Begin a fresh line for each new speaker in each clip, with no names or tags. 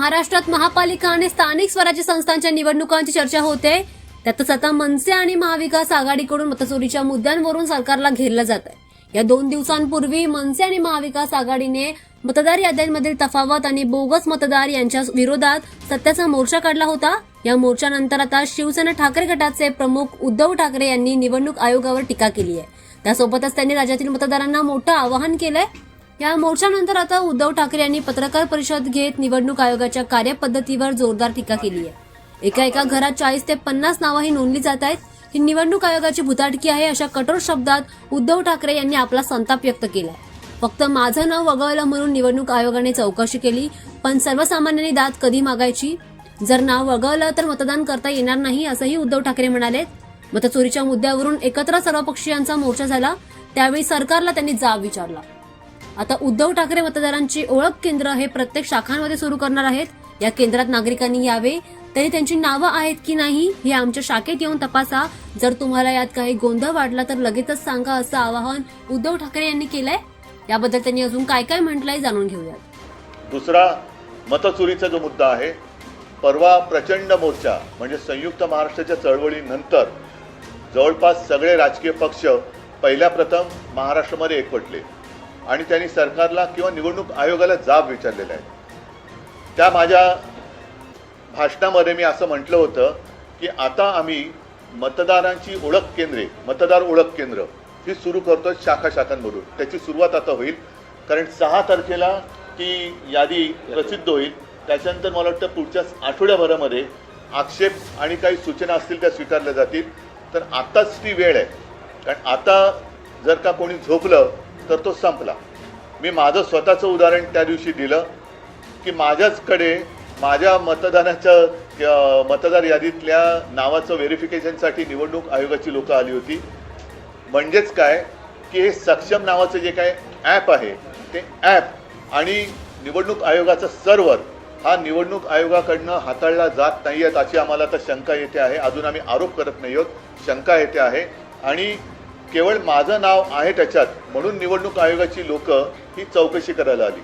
महाराष्ट्रात महापालिका आणि स्थानिक स्वराज्य संस्थांच्या निवडणुकांची चर्चा होते. त्यातच आता मनसे आणि महाविकास आघाडीकडून मतचोरीच्या मुद्द्यांवरून सरकारला घेरलं जात आहे या दोन दिवसांपूर्वी मनसे आणि महाविकास आघाडीने मतदार याद्यांमधील तफावत आणि बोगस मतदार यांच्या विरोधात सत्याचा मोर्चा काढला होता. या मोर्चानंतर आता शिवसेना ठाकरे गटाचे प्रमुख उद्धव ठाकरे यांनी निवडणूक आयोगावर टीका केली आहे. त्यासोबतच त्यांनी राज्यातील मतदारांना मोठं आवाहन केलंय. या मोर्चानंतर आता उद्धव ठाकरे यांनी पत्रकार परिषद घेत निवडणूक आयोगाच्या कार्यपद्धतीवर जोरदार टीका केली आहे. एका एका घरात चाळीस ते पन्नास नावंही नोंदली जात आहेत. ही निवडणूक आयोगाची भुताटकी आहे अशा कठोर शब्दात उद्धव ठाकरे यांनी आपला संताप व्यक्त केला. फक्त माझं नाव वगळलं म्हणून निवडणूक आयोगाने चौकशी केली पण सर्वसामान्यांनी दाद कधी मागायची? जर नाव वगळलं तर मतदान करता येणार नाही असंही उद्धव ठाकरे म्हणाले मतचोरीच्या मुद्द्यावरून एकत्र सर्वपक्षीयांचा मोर्चा झाला. त्यावेळी सरकारला त्यांनी जाब विचारला. आता उद्धव ठाकरे मतदारांची ओळख केंद्र हे प्रत्येक शाखांमध्ये सुरू करणार आहेत. या केंद्रात नागरिकांनी यावे. तरी त्यांची नावं आहेत की नाही हे आमच्या शाखेत येऊन तपासा. जर तुम्हाला यात काही गोंधळ वाटला तर लगेचच सांगा असं आवाहन उद्धव ठाकरे यांनी केलंय. याबद्दल त्यांनी अजून काय काय म्हटलंय जाणून घेऊयात.
दुसरा मतचोरीचा जो मुद्दा आहे परवा प्रचंड मोर्चा म्हणजे संयुक्त महाराष्ट्राच्या चळवळीनंतर जवळपास सगळे राजकीय पक्ष पहिल्या प्रथम महाराष्ट्रामध्ये एकवटले. आणि त्यांनी सरकारला किंवा निवडणूक आयोगाला जाब विचारलेला आहे. त्या माझ्या भाषणामध्ये मी असं म्हटलं होतं की आता आम्ही मतदारांची ओळख केंद्रे मतदार ओळख केंद्र ही सुरू करतो शाखा शाखांमधून. त्याची सुरुवात आता होईल. कारण सहा तारखेला ती यादी प्रसिद्ध होईल. त्याच्यानंतर मला वाटतं पुढच्या आठवड्याभरामध्ये आक्षेप आणि काही सूचना असतील त्या स्वीकारल्या जातील. तर आत्ताच ती वेळ आहे. कारण आता जर का कोणी झोपलं तर तो संपला. मी माझं स्वतःचं उदाहरण त्या दिवशी दिलं की माझ्याचकडे माझ्या मतदानाच्या मतदार यादीतल्या नावाचं व्हेरिफिकेशनसाठी निवडणूक आयोगाची लोकं आली होती. म्हणजेच काय की हे सक्षम नावाचं जे काय ॲप आहे ते ॲप आणि निवडणूक आयोगाचं सर्व्हर हा निवडणूक आयोगाकडनं हाताळला जात नाही आहेत अशी आम्हाला आता शंका येते आहे. अजून आम्ही आरोप करत नाही आहोत. शंका येते आहे. आणि केवळ माझं नाव आहे त्याच्यात म्हणून निवडणूक आयोगाची लोकं ही चौकशी करायला आली.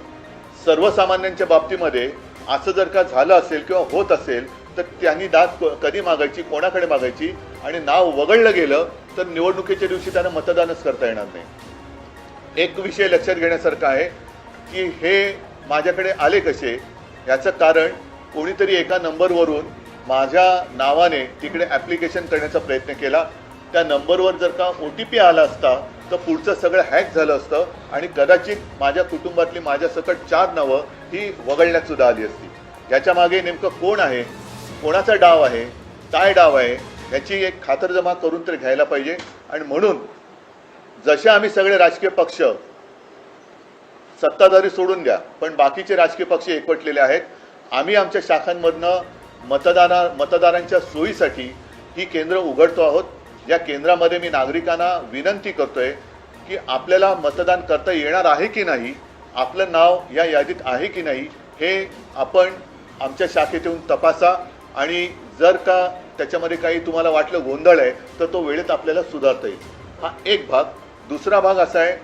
सर्वसामान्यांच्या बाबतीमध्ये असं जर का झालं असेल किंवा होत असेल तर त्यांनी दाद क- कधी मागायची कोणाकडे मागायची आणि नाव वगळलं गेलं तर निवडणुकीच्या दिवशी त्यांना मतदानच करता येणार नाही. एक विषय लक्षात घेण्यासारखा आहे की हे माझ्याकडे आले कसे याचं कारण कोणीतरी एका नंबरवरून माझ्या नावाने तिकडे ॲप्लिकेशन करण्याचा प्रयत्न केला. त्या नंबरवर जर का ओ टी पी आला असता तर पुढचं सगळं हॅक झालं असतं आणि कदाचित माझ्या कुटुंबातली माझ्या सकट चार नावं ही वगळण्यात सुद्धा आली असती. याच्या मागे नेमकं कोण आहे? कोणाचा डाव आहे? काय डाव आहे? याची एक खातरजमा करून तर घ्यायला पाहिजे. आणि म्हणून जसे आम्ही सगळे राजकीय पक्ष सत्ताधारी सोडून द्या पण बाकीचे राजकीय पक्ष एकवटलेले आहेत आम्ही आमच्या शाखांमधनं मतदाना मतदारांच्या सोयीसाठी ही केंद्र उघडतो आहोत. या केंद्रामध्ये मी नागरिकांना विनंती करतोय की आपल्याला मतदान करता येणार आहे की नाही आपलं नाव या यादीत आहे की नाही हे आपण आमच्या शाखेत येऊन तपासा. आणि जर का त्याच्यामध्ये काही तुम्हाला वाटलं गोंधळ आहे तर तो वेळेत आपल्याला सुधारता येईल. हा एक भाग. दुसरा भाग असा आहे